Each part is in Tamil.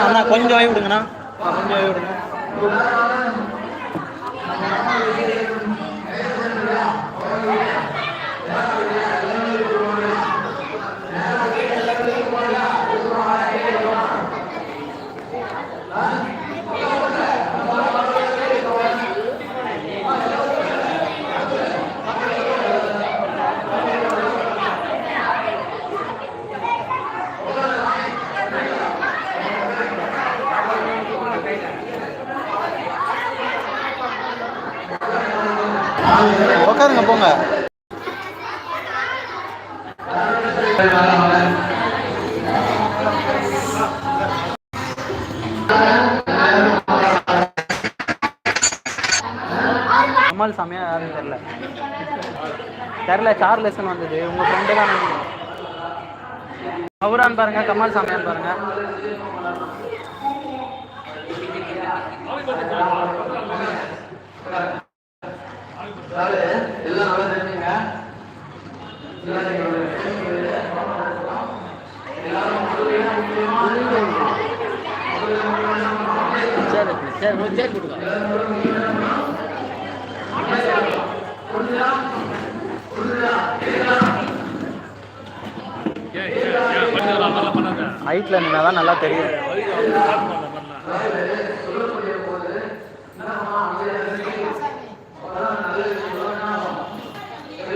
அண்ணா கொஞ்சம் விடுங்கண்ணா. கொஞ்சம் விடுங்க. உட்காருங்க போங்க. கமல் சாமியா யாரும் தெரில தெரில லெசன் வந்தது. உங்க ஃப்ரெண்டு தான் அவரான் பாருங்க கமல் சாமியான்னு பாருங்க. சரி சரி சேர் நின்னா தான் நல்லா தெரியும்.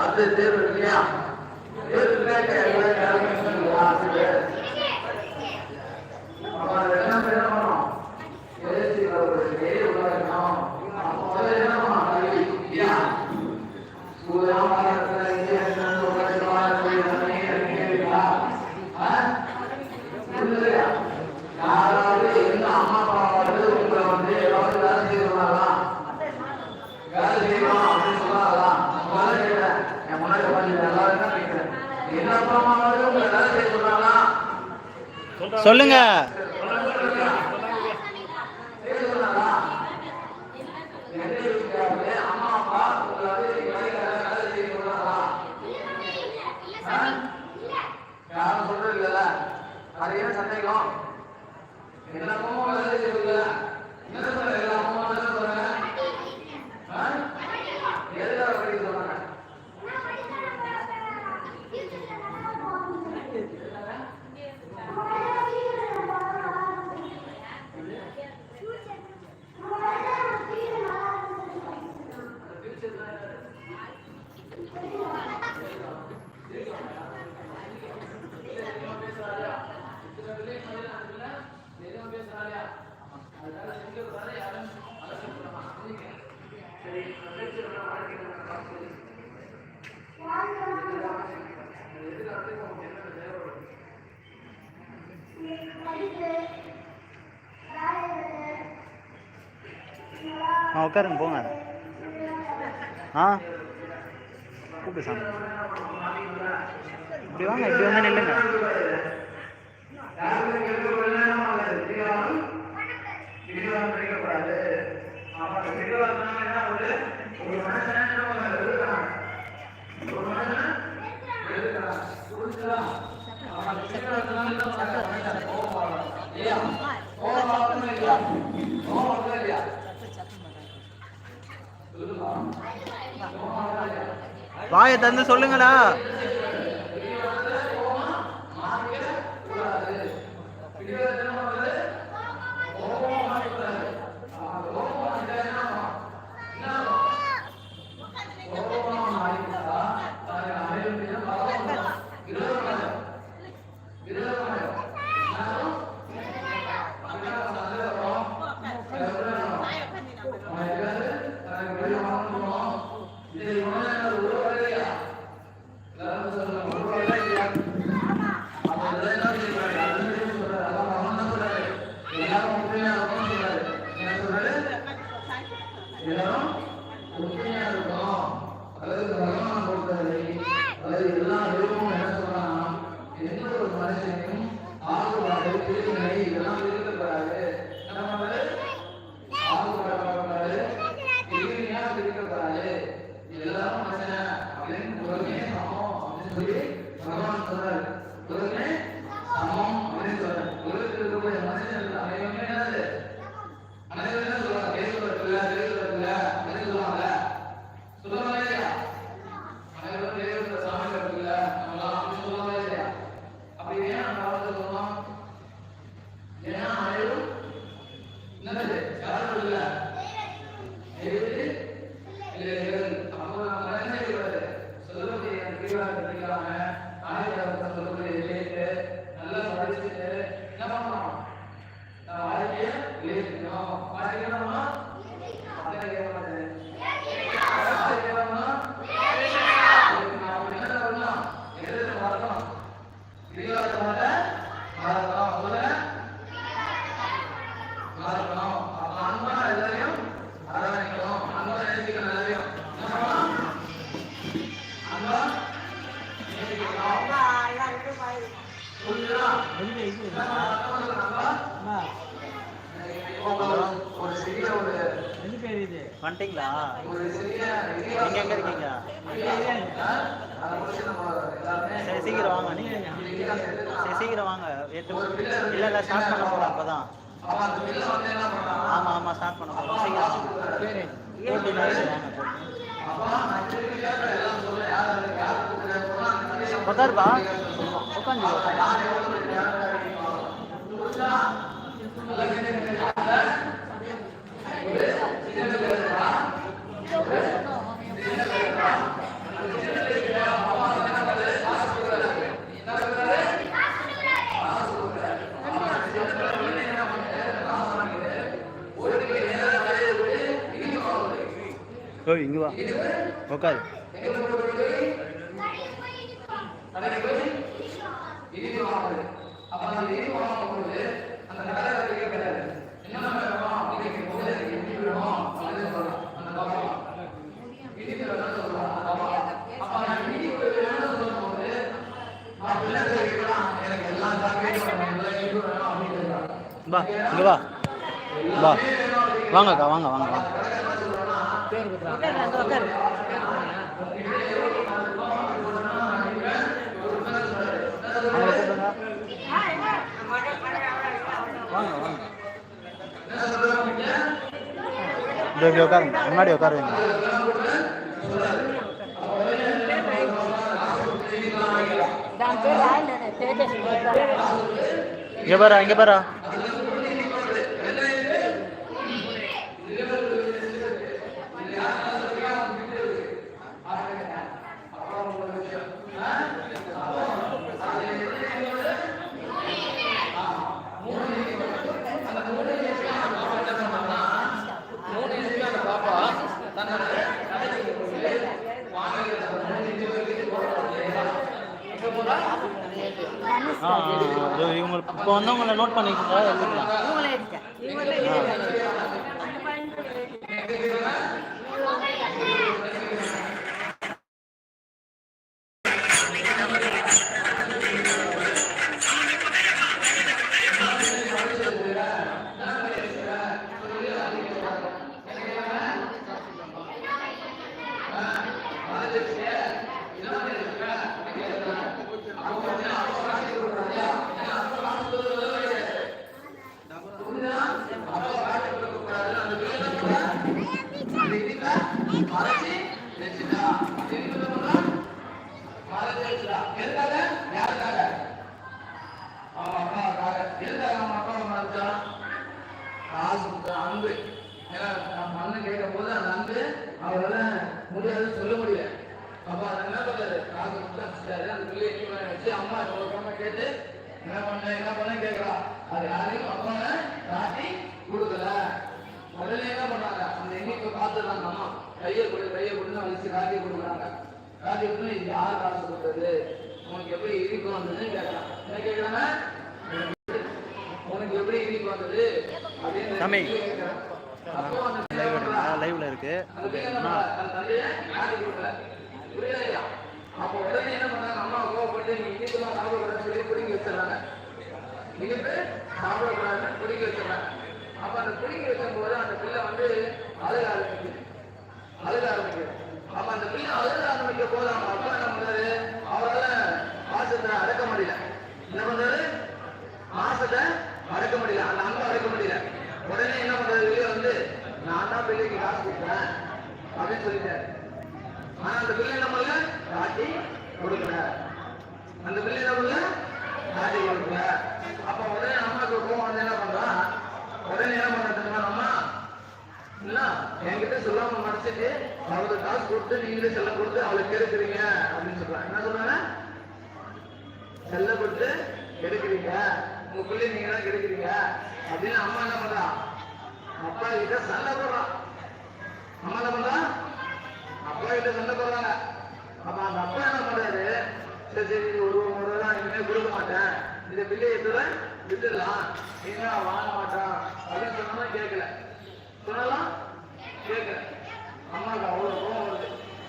அது தேர்வு இல்லையா தேர்வு இல்லாட்ட எல்லாம் யாருமே சொல்லுங்க ஆசிரியர் அப்ப அது என்ன பண்ணணும் எழுதி வருவதற்கு உலகம் அப்போ முதல்ல என்ன பண்ணணும் கல்வி இல்லையா ஸ்கூலாம் பாரத்துல இங்கே இருந்து உலகத்துல வாழ்க்கை எல்லாமே இருக்கீங்களா இல்லையா யாராவது எங்க அம்மா அப்பாவாவது உங்களை வந்து ஏதாவது வேலை செய்யறாங்களா வேலை செய்யணும் அப்படின்னு சொன்னாங்களா வேலை செய்யறேன் என் முன்னாடி உட்காந்து எல்லாரும் என்ன கேட்கிறேன் என்ன அப்பா அம்மாவது உங்களை வேலை செய்ய சொன்னாங்களா சொல்லுங்க அம்மா அப்பா உங்களை வந்து வேலைக்கார வேலை செய்ய சொன்னாங்களா யாரும் சொல்றது இல்லைல்ல அது என்ன சந்தேகம் என்னமோ என்ன சொல்ல ஆ உட்காருங்க போங்க ஆ கூப்பிடு சாமி இப்படி வாங்க இப்படி வந்து நில்லுங்க யாருக்கும் எதுவும் வாயை தந்து சொல்லுங்களா? வந்துட்டீங்களா? நீங்கள் எங்கே இருக்கீங்க? சரி சீக்கிரம் வாங்க. நீங்கள் சரி சீக்கிரம் வாங்க. எட்டு இல்லை ஸ்டார்ட் பண்ண போகிறோம் அப்போ தான் ஆமாம் ஆமாம் ஸ்டார்ட் பண்ண போகிறோம் சீக்கிரம் போட்டி வாங்க உட்காந்து உட்காந்து ஓ இங்க வா. உட்காரு வா இங்கே வா. வா. வாங்கக்கா வாங்க வாங்க வாங்க. இப்படி உட்காருங்க. முன்னாடி உட்காருங்க. இங்கே பாரு இங்கே பாரு. சேனல் நோட் பண்ணிக்கோங்க எழுதிக்கலாம் வந்தது. உனக்கு எப்படி இனிப்பு வந்ததுன்னு கேட்டான். என்ன கேட்கறாங்க உனக்கு எப்படி இனிப்பு வந்தது? அப்படின்னு லைவ்ல இருக்கு. புரியலையா? அப்போ உடனே என்ன பண்ணாங்க அம்மா கோவப்பட்டு நீ இனிப்புலாம் சாப்பிடக்கூடாதுன்னு சொல்லி பிடிங்கி வச்சிடறாங்க. இனிப்பு சாப்பிடக்கூடாதுன்னு பிடிங்கி வச்சிடறாங்க. அப்ப அந்த பிடிங்கி வைக்கும் போது அந்த பிள்ளை வந்து அழுக ஆரம்பிக்குது. அழுக ஆரம்பிக்குது. அப்ப அந்த பிள்ளை அழுத ஆரம்பிக்க போது அவங்க அப்பா என்ன பண்றாரு அவரால் பாசத்தை அடக்க முடியல. என்ன பண்றாரு பாசத்தை அடக்க முடியல. அந்த அன்பை அடக்க முடியல. உடனே என்ன பண்றாரு வெளியே வந்து நான் தான் பிள்ளைக்கு காசு கொடுத்தேன் அப்படின்னு சொல்லிட்டாரு. ஆனா அந்த பிள்ளை என்ன பண்ணல? காட்டி கொடுக்கல. அந்த பிள்ளை என்ன பண்ணல? காட்டி கொடுக்கல. அப்ப உடனே அம்மாக்கு கோவம் வந்து என்ன பண்றான் உடனே என்ன பண்ண தெரியுமா அம்மா? என்கிட்ட சொல்லாம மறைச்சிட்டு அவளுக்கு காசு கொடுத்து நீங்களே செல்ல கொடுத்து அவளுக்கு கெடுக்குறீங்க அப்படின்னு சொல்றாங்க என்ன சொல்றாங்க? செல்ல கொடுத்து கெடுக்குறீங்க. உங்க பிள்ளை நீங்க தான் கெடுக்குறீங்க. அப்படின்னு அம்மா என்ன பண்றா? அப்பா கிட்ட சண்டை போடுறான் அம்மா என்ன பண்றா? அப்பா கிட்ட சண்டை போடுறாங்க. அப்ப அந்த அப்பா என்ன பண்றாரு? சரி சரி ஒரு முறை தான் இனிமே கொடுக்க மாட்டேன். இந்த பிள்ளை இதுல விட்டுடலாம். நீங்க வாங்க மாட்டான் அப்படின்னு சொன்னா கேட்கல. சொன்னாலும் கேட்கல அம்மாவுக்கு அவ்வளோ கோவம் வருது.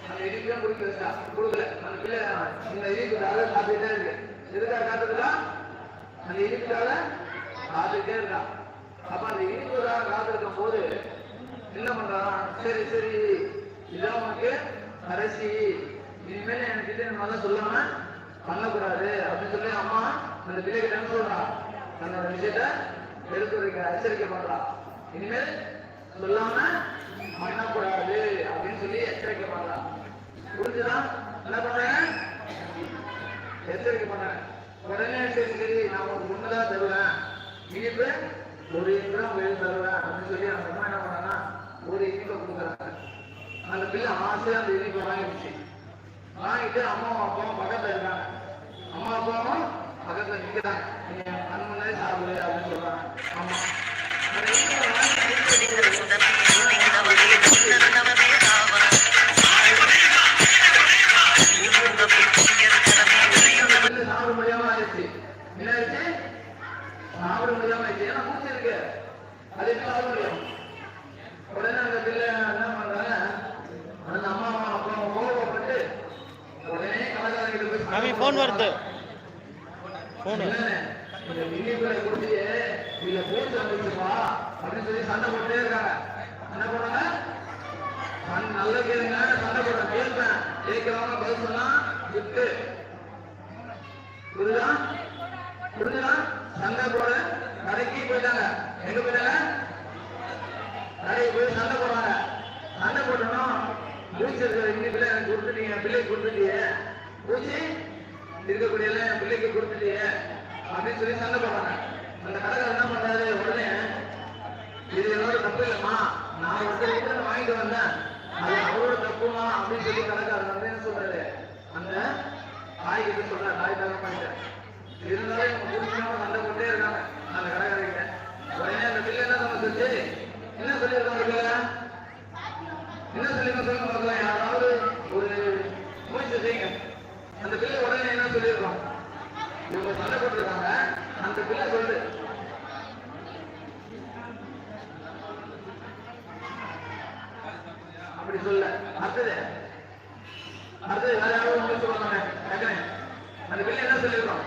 அந்த இனிப்பையும் குடிக்க வச்சா கொடுக்கல. அந்த பிள்ளை இந்த இனிப்புக்காக காத்துக்கிட்டே இருக்கு. எதுக்காக காத்துக்கிறா அந்த இனிப்புக்காக காத்துக்கிட்டே இருக்கான் அப்ப அந்த இனிப்புக்காக காத்திருக்கும் போது என்ன பண்றான் சரி சரி. இதான் உனக்கு கடைசி. இனிமேல் என்கிட்ட இந்த மாதிரி சொல்லாம பண்ணக்கூடாது. அப்படின்னு சொல்லி அம்மா அந்த பிள்ளைகிட்ட என்ன சொல்றா? தன்னோட விஷயத்த எடுத்து வைக்க எச்சரிக்கை பண்றா. இனிமேல் சொல்லாம பண்ணக்கூடாது அப்படின்னு சொல்லி எச்சரிக்கை பண்ணலாம் புரிஞ்சுதா? என்ன பண்றாங்க? எச்சரிக்கை பண்ணாங்க உடனே சரி சரி நான் உனக்கு ஒண்ணுதான் தருவேன். இனிப்பு ஒரு இனிப்பு வேல் தருவேன் அப்படின்னு சொல்லி அந்த அம்மா என்ன பண்ணாங்கன்னா ஒரு இனிப்பை கொடுக்குறாங்க. அந்த பிள்ளை ஆசையா அந்த இனிப்பை வாங்கிடுச்சு. வாங்கிட்டு அம்மாவும் அப்பாவும் பக்கத்துல இருக்காங்க. அம்மா அப்பாவும் பக்கத்துல நிக்கிறாங்க. நீங்க கண் சாப்பிடு அப்படின்னு சொல்றாங்க. ஆமா. உடனே போய் ஃபோன் வருது. ஃபோனு இல்ல பூச்சி வந்துருச்சுப்பா. அப்படின்னு சொல்லி சண்டை போட்டே இருக்காங்க. என்ன பண்ணுறாங்க நல்ல கேளுங்க சண்டை போட கேட்பேன். கேட்கிறவங்க பதில் சொன்னா விட்டு. புரியுதா? புரிஞ்சுதா? சண்டை போட. கடைக்கு போயிட்டாங்க. எங்க போயிட்டாங்க? கடைக்கு போய் சண்டை போடுறாங்க. சண்டை போட்டோம் பூச்சி இருக்கிற இனிப்புல எனக்கு கொடுத்துட்டீங்க. பிள்ளைக்கு கொடுத்துட்டியே. பூச்சி இருக்கக்கூடிய எல்லாம் என் பிள்ளைக்கு கொடுத்துட்டியே. அப்படின்னு சொல்லி சண்டை போடுறாங்க. அந்த கடைக்காரர் என்ன பண்றாரு உடனே இது என்னோட தப்பு இல்லைம்மா. நான் ஒருத்தர் கிட்ட வாங்கிட்டு வந்தேன். அது அவரோட தப்புமா அப்படின்னு சொல்லி கடைக்காரர் வந்து என்ன சொல்றாரு. அந்த தாய் கிட்ட சொல்ற தாய் தான் பண்ணிட்டேன். இருந்தாலும் இவங்க புரிஞ்சுக்காம சண்டை போட்டே இருக்காங்க. அந்த கடைக்காரர்கிட்ட. உடனே அந்த பிள்ளை என்ன சமைச்சிச்சு என்ன சொல்லியிருக்காங்க பிள்ளை? என்ன சொல்லிருக்கோம் சொல்லுங்க பார்க்கலாம். யாராவது ஒரு முயற்சி செய்யுங்க. அந்த பிள்ளை உடனே என்ன சொல்லியிருக்கோம்? இவங்க சண்டை போட்டிருக்காங்க. அந்த பிள்ளை சொல்லு அப்படி சொல்ல அடுத்தது. அடுத்தது வேற யாரும் முயற்சி அந்த பிள்ளை என்ன சொல்லிருக்கோம்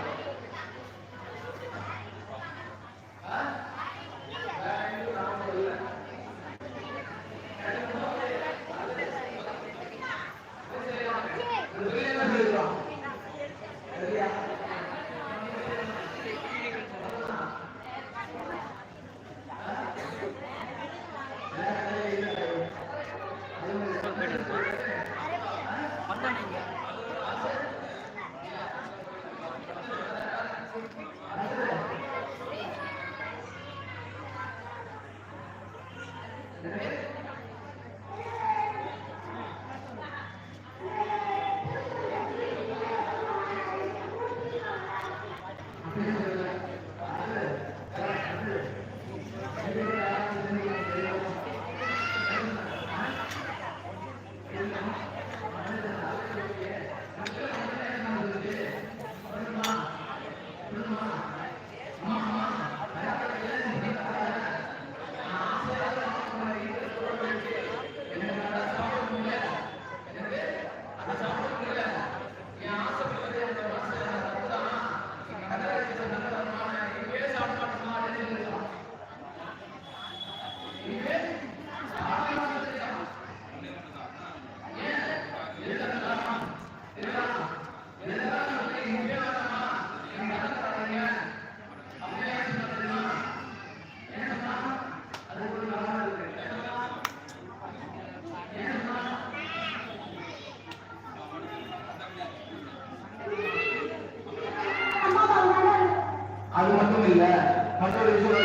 ஒன்றும் இல்லை மற்றொரு விஷயம்.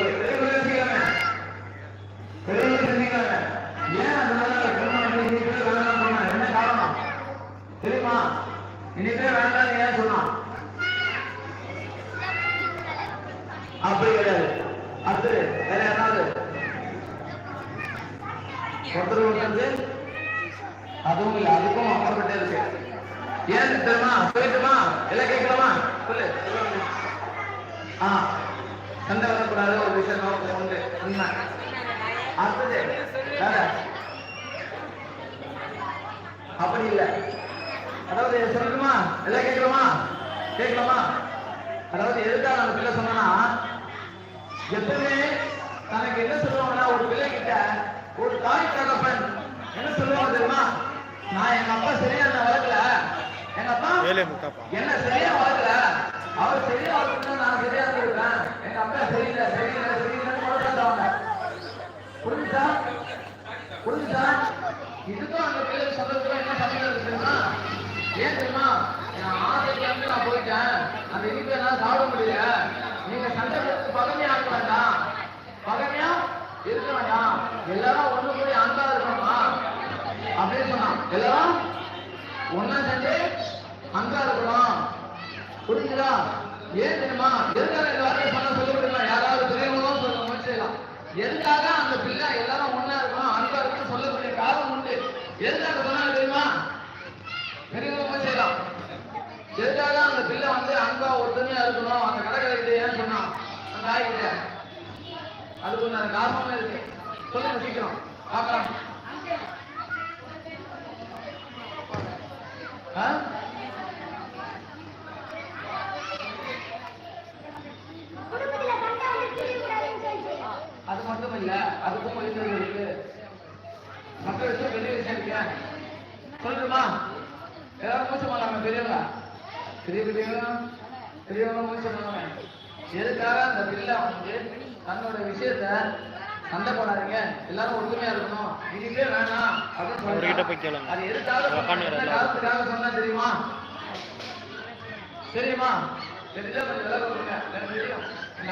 ஏன் அதனால என்ன காரணம்? தெரியுமா? இன்னைக்கு வேண்டாம் ஏன் சொன்னான் அப்படி கிடையாது. அடுத்து வேற யாராவது? ஒருத்தர் ஒருத்தருந்து அதுவும் இல்லை அதுக்கும் அப்புறப்பட்டே இருக்கு. ஏன் தெரியுமா? சொல்லட்டுமா? எல்லாம் கேட்கலாமா? சொல்லு. ஆ. சண்டை வரக்கூடாது ஒரு விஷயம் உண்டு உண்மை அடுத்தது. அப்படி இல்லை. அதாவது சொல்லணுமா எல்லாம் கேட்கலாமா? கேட்கலாமா? அதாவது எதுக்காக நம்ம பிள்ளை சொன்னா எப்பவுமே தனக்கு என்ன சொல்லுவாங்கன்னா ஒரு பிள்ளை கிட்ட ஒரு தாய் தகப்பன் என்ன சொல்லுவாங்க தெரியுமா? நான் எங்க அப்பா சரியா என்ன வளர்க்கல. எங்க அப்பா என்ன சரியா வளர்க்கல. அவர் சரியா வளர்க்கணும் நான் சரியா இருந்திருக்கேன் எங்க அப்பா சரியில்லை சரியில்லை சரியில்லைன்னு வளர்த்தாங்க புரிஞ்சுதா புரிஞ்சுதா இதுக்கும் அந்த பிள்ளை சொல்றதுக்கும் என்ன சம்மந்தம் இருக்கு தெரியுமா ஏன் தெரியுமா நான் ஆசைக்கு நான் போயிட்டேன் அந்த இனிப்பை என்னால் சாப்பிட முடியல நீங்க சண்டை பகமையா இருக்க வேண்டாம் பகமையா இருக்க வேண்டாம் எல்லாரும் ஒண்ணு போய் அன்பா இருக்கணுமா அப்படின்னு சொன்னான் எல்லாரும் ஒன்னா சேர்ந்து அன்பா இருக்கணும் புரிஞ்சுதா? ஏன் தெரியுமா எதுக்காக இந்த வார்த்தையை சொன்ன சொல்ல முடியுமா யாராவது பெரியவங்களும் சொல்ல முயற்சி செய்யலாம் எதுக்காக அந்த பிள்ளை எல்லாரும் ஒண்ணா இருக்கணும் அன்பா இருக்கணும் சொல்லக்கூடிய காரணம் உண்டு எதுக்காக சொன்னாங்க தெரியுமா பெரியவங்க முயற்சி செய்யலாம் எதுக்காக அந்த பிள்ளை வந்து அன்பா ஒத்துமையா இருக்கணும் அந்த கடைக்கடைக்கிட்ட ஏன் சொன்னான் அந்த ஆய்கிட்ட அதுக்கு கொஞ்சம் காரணமே இருக்கு சொல்லுங்க சீக்கிரம். பார்க்கலாம் ஆ? அது மட்டும் இல்ல அதுக்கும் வழிமுறை இருக்கு மற்ற விஷயம் பெரிய விஷயம் இருக்கு சொல்லட்டுமா எல்லாரும் மூச்சு பண்ணாங்க பெரியவங்க பெரிய பெரியவங்க பெரியவங்க மூச்சு பண்ணாங்க எதுக்காக அந்த பிள்ளை வந்து தன்னோட விஷயத்த சண்டை போடாதீங்க எல்லாரும் ஒற்றுமையா இருக்கணும் இதுவே வேணாம் அப்படின்னு அவர்கிட்ட சொல்றாங்க. போய் கேளுங்க. சொன்னா தெரியுமா? தெரியுமா? தெரிஞ்சா கொஞ்சம் விலை கொடுங்க. தெரியும்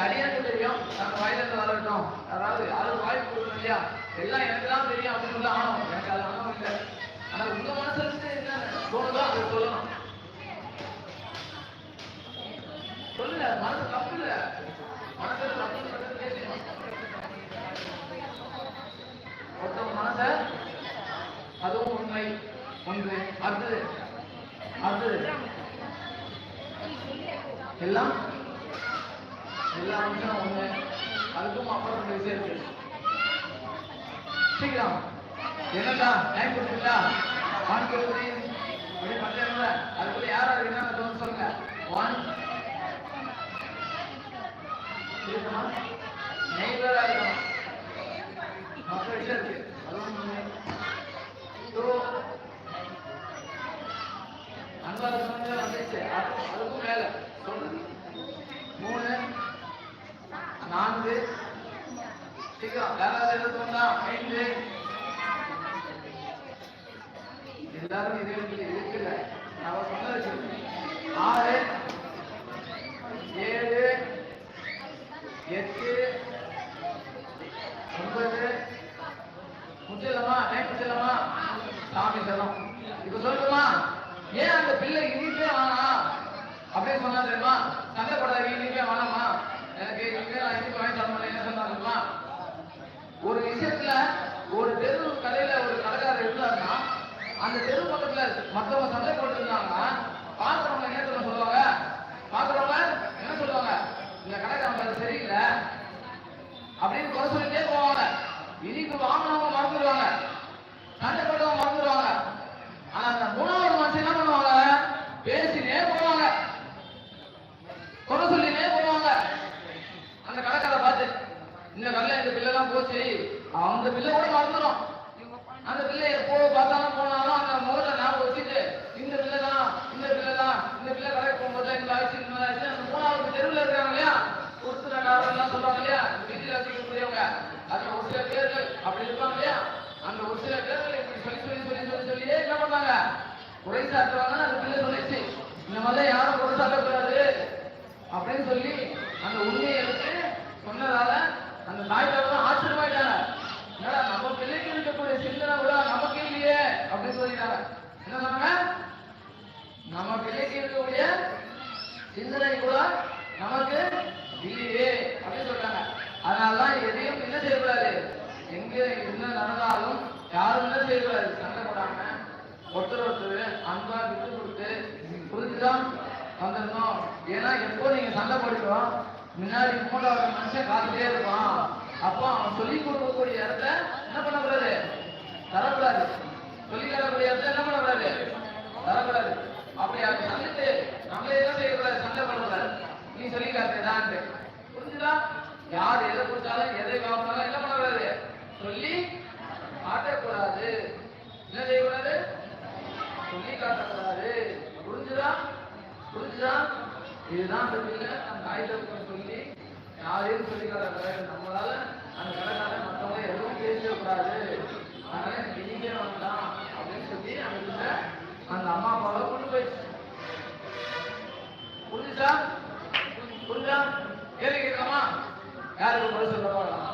அடியாருக்கு தெரியும். நம்ம வாயில இருந்து வரட்டும் அதாவது யாரும் வாய்ப்பு கொடுக்கணும் இல்லையா? எல்லாம் எனக்கு தான் தெரியும் அப்படின்னு சொல்ல ஆனோம் எனக்கு அது ஆனோம் இல்லை. ஆனா உங்க மனசுல இருந்து என்ன? தோணுதோ அதை சொல்லணும். சொல்லுங்க. மனசு தப்பு இல்ல. மனசு தப்பு பேசணும் ஒருத்தவங்க மனச அதுவும் உண்மை ஒன்று அடுத்தது அடுத்தது எல்லாம் எல்லா அம்சம் ஒண்ணு அதுக்கும் அப்புறம் ரெண்டு விஷயம் இருக்கு. சீக்கிரம். என்னடா டைம் கொடுத்துட்டா? ஒன் டூ த்ரீ அப்படி பண்றீங்களா அதுக்குள்ள யார் யார் என்ன சொல்லுங்க. ஒன் சீக்கிரமா நெய்பரா இருக்கணும் மற்ற விஷயம் இருக்கு அதுவும் ஒண்ணு டூ அன்பா இருக்கணும் வந்துச்சு அது- அதுக்கும் மேல சொல்றது மூணு நான்கு சீக்கிரம் யாராவது எழுத்து வந்தா ஐந்து எல்லாரும் இது இருக்குது இருக்குல்ல நான் சொன்னது ஆறு ஏழு எட்டு ஒன்பது முச்சிடலாமா டைம் முச்சிடலாமா சாமி சரணம் இப்ப சொல்லட்டுமா ஏன் அந்த பிள்ளை இனிப்பே வேணாம் அப்படின்னு சொன்னா தெரியுமா சண்டை போடாது இனிப்பே வேணாமா எனக்கு இனிமே நான் இனிப்பு வாங்கி தர மாட்டேன் என்ன சொன்னா தெரியுமா ஒரு விஷயத்துல ஒரு தெரு கடையில ஒரு கடைக்காரர் இருந்தாருன்னா அந்த தெரு பக்கத்துல மத்தவங்க சண்டை போட்டு இருந்தாங்கன்னா பாக்குறவங்க என்ன தெரியுமா சொல்லுவாங்க பாக்குறவங்க என்ன சொல்லுவாங்க இந்த கடைக்காரன் அது சரியில்லை அப்படின்னு குறை சொல்லிட்டே போவாங்க இனிப்பு வாங்கினவங்க மறந்துடுவாங்க சண்டை போட்டவங்க மறந்துடுவாங்க ஆனா அந்த மூணாவது மனுஷன் என்ன பண்ணுவாங்க பேசினே போவாங்க குறை சொல்லினே போவாங்க அந்த கடைக்காரை பார்த்து இந்த கடையில இந்த பிள்ளை எல்லாம் போச்சு அந்த பிள்ளை கூட மறந்துடும் அந்த பிள்ளை எப்போ பார்த்தாலும் போனாலும் அந்த முகத்தை ஞாபகம் வச்சுட்டு இந்த பிள்ளை தான் இந்த பிள்ளை தான் இந்த பிள்ளை கடைக்கு போகும்போது இந்த ஆச்சு இந்த மாதிரி ஆச்சு அந்த மூணாவது தெருவில் இருக்காங்க இல்லையா உறுப்பினர்காரங்க எல்லாம் சொல்லுவாங்க இல்லையா வீட்டில் வச்சுக்கக்கூடியவங்க அதுல ஒரு சில பேர்கள் அப்படி இருப்பாங்க இல்லையா அந்த ஒரு சில பேர்கள் இப்படி சொல்லி சொல்லி சொல்லி சொல்லி சொல்லியே என்ன பண்ணாங்க குறை சாட்டுவாங்கன்னு அந்த பிள்ளை சொல்லிச்சு இந்த மாதிரி யாரும் குறை சாட்டக்கூடாது அப்படின்னு சொல்லி அந்த உண்மையை எடுத்து சொன்னதால அந்த தாய் தகவலும் ஆச்சரியமாயிட்டாங்க என்னடா நம்ம பிள்ளைக்கு இருக்கக்கூடிய சிந்தனை கூட நமக்கு இல்லையே அப்படின்னு சொல்லிட்டாங்க என்ன சொன்னாங்க நம்ம பிள்ளை சிந்தனை கூட நமக்கு இல்லையே அப்படின்னு சொல்றாங்க அதனாலதான் எதையும் என்ன செய்யக்கூடாது எங்க என்ன நடந்தாலும் யாரும் என்ன செய்யக்கூடாது சண்டை போடாம ஒருத்தர் ஒருத்தர் அன்பா விட்டு கொடுத்து புரிஞ்சுதான் வந்துடணும் ஏன்னா எப்போ நீங்க சண்டை போடுறோம் முன்னாடி மூணாவது மனுஷன் காத்துட்டே இருப்பான் அப்போ அவன் சொல்லி கொடுக்கக்கூடிய இடத்த என்ன பண்ணக்கூடாது தரக்கூடாது. சொல்லி தரக்கூடிய இடத்த என்ன பண்ணக்கூடாது தரக்கூடாது. அப்படி அவன் சந்தித்து நம்மளே என்ன செய்யக்கூடாது? சண்டை பண்ணக்கூடாது நீ சொல்லி காட்டுதான் புரிஞ்சுதா? யார் எதை கொடுத்தாலும் எதை வாங்கினாலும் என்ன பண்ணக்கூடாது சொல்லி காட்டக்கூடாது. என்ன செய்யக்கூடாது? சொல்லி காட்டக்கூடாது. புரிஞ்சுதா? புரிஞ்சுதா? இதுதான் அந்த நம்ம அந்த யாரையும் சொல்லி காட்டக்கூடாது நம்மளால அந்த கடைக்காரன் மற்றவங்க எதுவும் பேசக்கூடாது அதனால எனக்கு வந்தான் அப்படின்னு சொல்லி அந்த பிள்ளை அந்த அம்மா அப்பாவை கொண்டு போயிடுச்சு. புரிஞ்சுதா புரிஞ்சா? கேள்வி கேட்கலாமா? யாருக்கு பதில் சொல்ல போகலாம்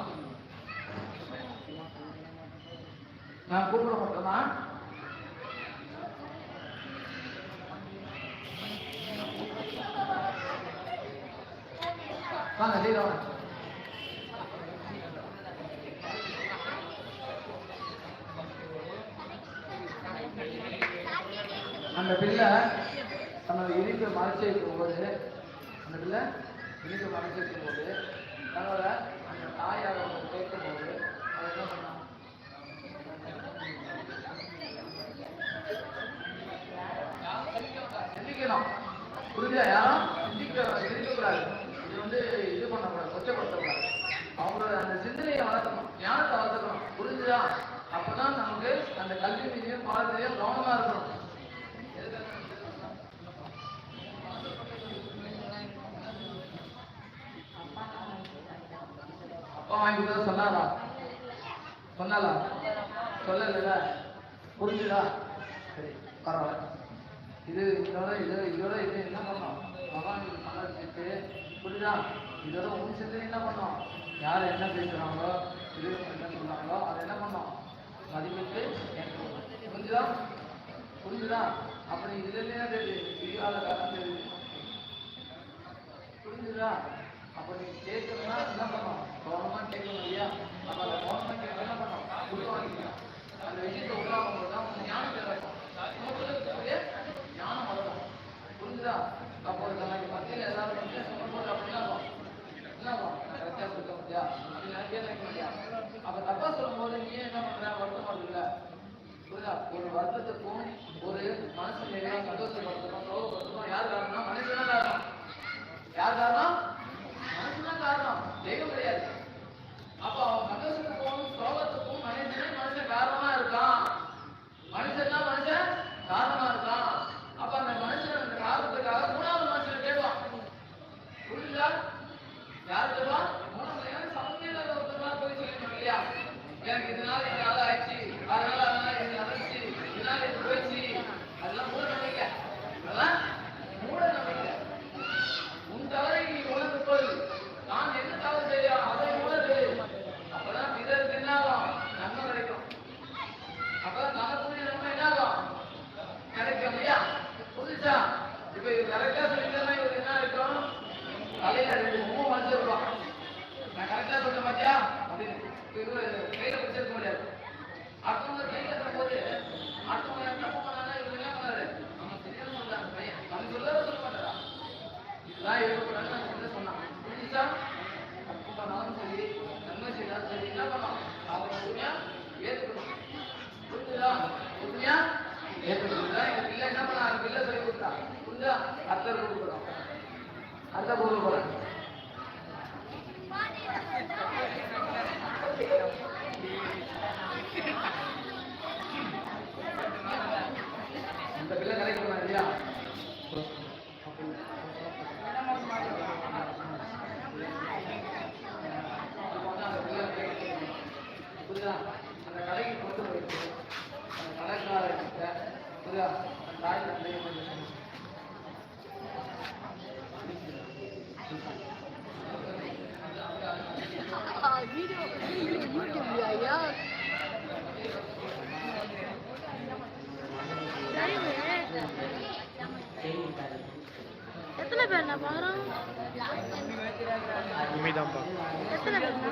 நான் கூப்பிட மட்டுமா வாங்க லீல வாங்க அந்த பிள்ளை தன்னோட இனிப்பை மறைச்சு வைக்கும்போது அந்த பிள்ளை இனிப்பை மறைச்சு வைக்கும்போது தன்னோட அந்த தாயார் அவங்க கேட்கும்போது அவர் என்ன பண்ணான்? சிந்திக்கணும் புரிஞ்சா யாரும்? சிந்திக்க சிந்திக்கக்கூடாது. இது வந்து இது பண்ணக்கூடாது கொச்சப்படுத்தக்கூடாது அவங்களோட அந்த சிந்தனையை வளர்க்கணும் ஞானத்தை வளர்த்துக்கணும் புரிஞ்சுதா அப்பதான் நமக்கு அந்த கல்வி மீதியும் பாடத்திலையும் கவனமா இருக்கணும் அப்பா வாங்கி கொடுத்தா சொன்னாரா? சொன்னாலா சொல்லல புரிஞ்சுதா? சரி பரவாயில்ல. இது இதோட இது இதோட இது என்ன பண்ணோம்? பகவான் இது சமர்ப்பிச்சு புரியுதா? இதோட உன் சிந்தனை என்ன பண்ணோம்? யார் என்ன பேசுறாங்களோ இது என்ன சொல்கிறாங்களோ அதை என்ன பண்ணோம்? மதிப்பிட்டு புரிஞ்சுதா? புரிஞ்சுதா? அப்புறம் இதுல என்ன தெரியுது? பிரியாத காலம் தெரியுது? புரிஞ்சுதா? அப்படி நீ கேட்கணும்னா என்ன பண்ணணும் கவனமா கேட்கணும் இல்லையா நம்ம அதை கவனமாக கேட்க என்ன பண்ணணும் உள்வாங்கிக்கணும் அந்த விஷயத்தை உள்வாங்கும் போது தான் உனக்கு ஞானம் கிடைக்கும் நமக்குள்ள ஞானம் வரும் புரிஞ்சுதா அப்போ நாளைக்கு மத்தியில் எல்லாரும் ஏதாவது வந்து சொல்லும்போது அப்படின்னா என்ன கரெக்டாக சொல்ல முடியா அப்படின்னு நினைக்க நினைக்க முடியா அப்ப தப்பா சொல்லும்போது நீ என்ன பண்ற வருத்தம் இல்ல புரியுதா? ஒரு வருத்தத்துக்கும் ஒரு மனசு நிறைய சந்தோஷப்படுத்தணும். சோகப்படுத்தணும். யார் காரணம்? மனுஷனா காரணம். யார் காரணம் மனுஷன் காரணம் தெய்வம் கிடையாது அப்ப அவன் சந்தோஷத்துக்கும் சோகத்துக்கும் மனுஷனே மனுஷன் காரணமா இருக்கான் மனுஷன் தான் மனுஷன் காரணமா இருக்கான் அப்ப அந்த மனுஷன் அந்த காரணத்துக்காக மூணாவது மனுஷனை தேடுவான் புரியுதா யார் தேடுவா மூணாவது ஏன்னா சமநிலை ஒருத்தமா போய் சொல்லணும் இல்லையா எனக்கு இதனால இதனால ஆயிடுச்சு அதனால அதனால இது நடந்துச்சு இதனால இது போயிடுச்சு அதெல்லாம் மூட நம்பிக்கை அதெல்லாம் மூட நம்பிக்கை உன் தவறை நீ உணர்ந்து கொள் நான் என்ன தவறு செய்யா அதை உணர்வு அப்பதான் பிறருக்கு என்ன ஆகும் நன்மை கிடைக்கும் அப்பதான் நமக்குரிய நன்மை என்ன ஆகும் கிடைக்கும் இல்லையா புரிஞ்சா இப்ப இது கரெக்டா சொல்லிட்டேன்னா இவர் என்ன இருக்கும் தலையில ரெண்டு மூணு மனுஷன் நான் கரெக்டா சொல்ல மாட்டியா அப்படின்னு இப்ப இவரு கையில பிடிச்சிருக்க முடியாது அடுத்தவங்க கையில இருக்கும் போது அடுத்தவங்க தப்பு பண்ணாலும் இவர் என்ன பண்ணாரு நம்ம தெரியாம சொல்றாங்க பையன் அவன் சொல்லவே சொல்ல மாட்டாரா இதெல்லாம் இருக்கக்கூடாதுன்னு சொன்னான். புரிஞ்சுச்சா? தப்பு பண்ணாலும் சரி நன்மை செய்தாலும் சரி என்ன பண்ணலாம் அவங்க உண்மையா ஏற்றுக்கணும் புரிஞ்சுதா? உண்மையா ஏற்றுக்கணும் எங்க பிள்ளை என்ன பண்ணா? அந்த சொல்லி கொடுத்தா. புரிஞ்சா அத்தர் கொடுக்குறோம் அத்தை கொடுக்குறோம் எத்தனை பேர் வியாபாரம் உண்மைதான்ப்பா எத்தனை பேருண்ணா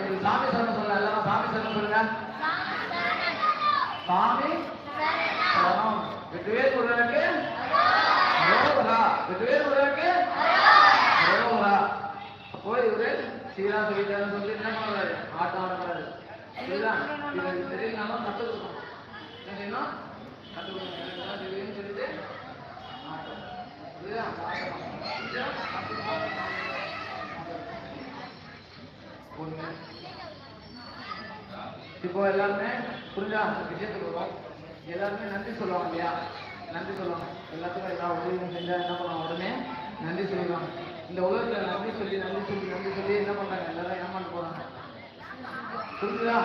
ஒரு சாமி சரணம் சொல்ல எல்லாம் சாமி சரணம் சொல்லுங்க. சாமி சரணம். ரெண்டு பேர் சொல்றதுக்கு? ரெண்டு பேர் சொல்றதுக்கு? அப்போ இவரு சீரா சொல்லிட்டாரு சொல்லி என்ன பண்றாரு? ஆட்டம் ஆடுறாரு சரிங்களா இது தெரியலனாலும் கற்றுக் என்ன செய்யணும்? கற்றுக் தெரியும்னு சொல்லிட்டு ஆட்டம். புரியுதா ஆட்டம் புரியுதா? இப்போ எல்லாருமே புரிஞ்சா அந்த விஷயத்துக்கு வரும் எல்லாருமே நன்றி சொல்லுவாங்க இல்லையா? நன்றி சொல்லுவாங்க. எல்லாத்துக்கும் எல்லா உதவியும் செஞ்சா என்ன பண்ணுவாங்க? உடனே நன்றி சொல்லுவாங்க இந்த உலகத்துல நன்றி சொல்லி நன்றி சொல்லி நன்றி சொல்லி என்ன பண்றாங்க? எல்லாரும் ஏமாந்து போறாங்க. புரிஞ்சுதா?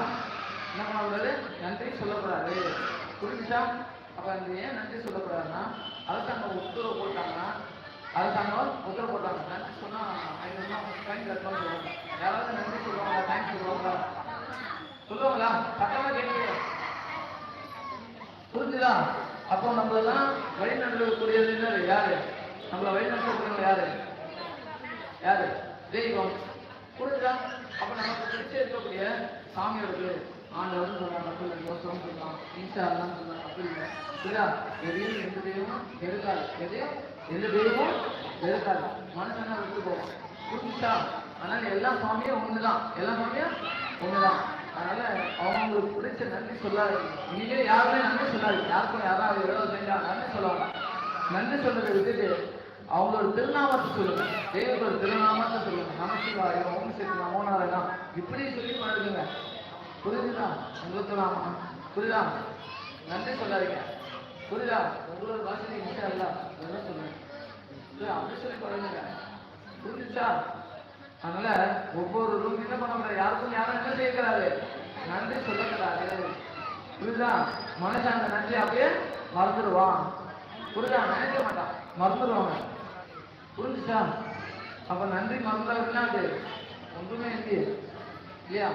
என்ன பண்ணக்கூடாது நன்றி சொல்லக்கூடாது. புரிஞ்சுச்சா அப்ப அந்த ஏன் நன்றி சொல்லக்கூடாதுன்னா அரசாங்கம் உத்தரவு போட்டாங்கன்னா அரசாங்கம் உத்தரவு போட்டாங்க நன்றி சொன்னா ஐநூறுனா ரூபாய் ஃபைன் கட்டணும்னு சொல்லுவாங்க யாராவது நன்றி சொல்லுவாங்களா? தேங்க்ஸ் சொல்லுவாங்களா? சொல்லுவாங்களா? சத்தமா கேட்குறீங்க புரிஞ்சுதா? அப்போ நம்மளெல்லாம் வழி நடத்தக்கூடியது என்னது யாரு? நம்மள வழி நடத்தக்கூடியவங்க யாரு? யாரு? தெய்வம். புரிஞ்சுதா? அப்ப நமக்கு பிடிச்ச இருக்கக்கூடிய சாமியோட பேரு ஆண்டவர்னு சொல்லலாம் தப்பு யோசனம் சொல்லலாம் ஈசா எல்லாம் சொல்லலாம் தப்பு இல்லை. புரியுதா? எதையும் எந்த தெய்வமும் வெறுக்காது. எதையும் எந்த தெய்வமும் வெறுக்காது. மனுஷனா விட்டு போவோம் புரிஞ்சுச்சா அதனால எல்லா சாமியும் ஒண்ணுதான். எல்லா சாமியும் ஒண்ணுதான். அதனால அவங்களுக்கு பிடிச்ச நன்றி சொல்லாது. இனிமே யாருமே நன்றி சொல்லாது. யாருக்கும் யாராவது எவ்வளவு செஞ்சா நன்றி சொல்லுவாங்க. நன்றி சொல்றதை விட்டுட்டு அவங்களோட திருநாமத்தை சொல்லுங்க. தேவரோட திருநாமத்தை சொல்லுங்க. நமசிவாயம் ஓம் சக்தி நமோ இப்படி சொல்லி பண்ணுங்க புரியுதுதா உங்களுக்கு புரியுதா? நன்றி சொல்லாதீங்க. புரியுதா? உங்களோட பாஷையில ஈஸியா இல்ல. சொல்லுங்க. அப்படி சொல்லி பண்ணுங்க புரிஞ்சுச்சா? அதனால ஒவ்வொருவரும் என்ன பண்ண முடியாது? யாருக்கும் யாரும் என்ன செய்யக்கூடாது நன்றி சொல்லக்கூடாது. புரியுதா? மனுஷன் அந்த நன்றி அப்படியே மறந்துடுவான். புரியுதா? நினைக்க மாட்டான். மறந்துடுவாங்க. புரிஞ்சுச்சா? அப்ப நன்றி மறந்தா அது? ஒன்றுமே இல்லையே. இல்லையா?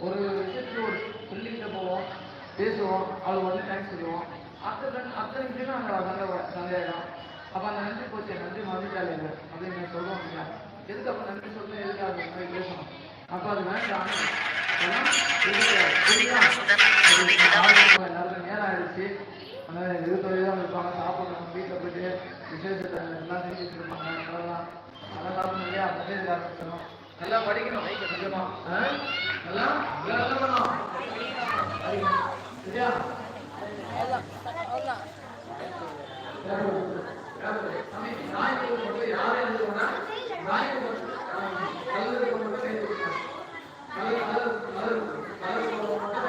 ஒரு விஷயத்துக்கு ஒரு பிள்ளைகிட்ட போவோம் பேசுவோம் அவளுக்கு வந்து தேங்க்ஸ் சொல்லுவோம். அத்தனை அத்தனை விஷயம் அங்கே சண்டை சண்டையாயிடும் அப்போ அந்த நன்றி போச்சு. நன்றி மறந்துட்டாலே அப்படின்னு சொல்லுவோம் இல்லையா? எதுக்கு அப்போ நன்றி சொல்லணும்? எதுக்கு அது மாதிரி பேசணும் அப்போ அது வேண்டாம் எல்லாருக்கும் நேரம் ஆயிடுச்சு. அதனால இருபது தான் இருப்பாங்க. சாப்பிடணும். வீட்டில் போயிட்டு விசேஷத்தை எல்லாம் செஞ்சு வச்சிருப்பாங்க அதெல்லாம் அதெல்லாம் சாப்பிடணும் இல்லையா? மெசேஜ் ஆரம்பிச்சிடணும். நல்லா படிக்கணும். நிஜமா. நல்லா? நல்லா பண்ணணும் படிக்கணும். சரியா சாமி, நாய் மலர் மலர் மலர் மலர்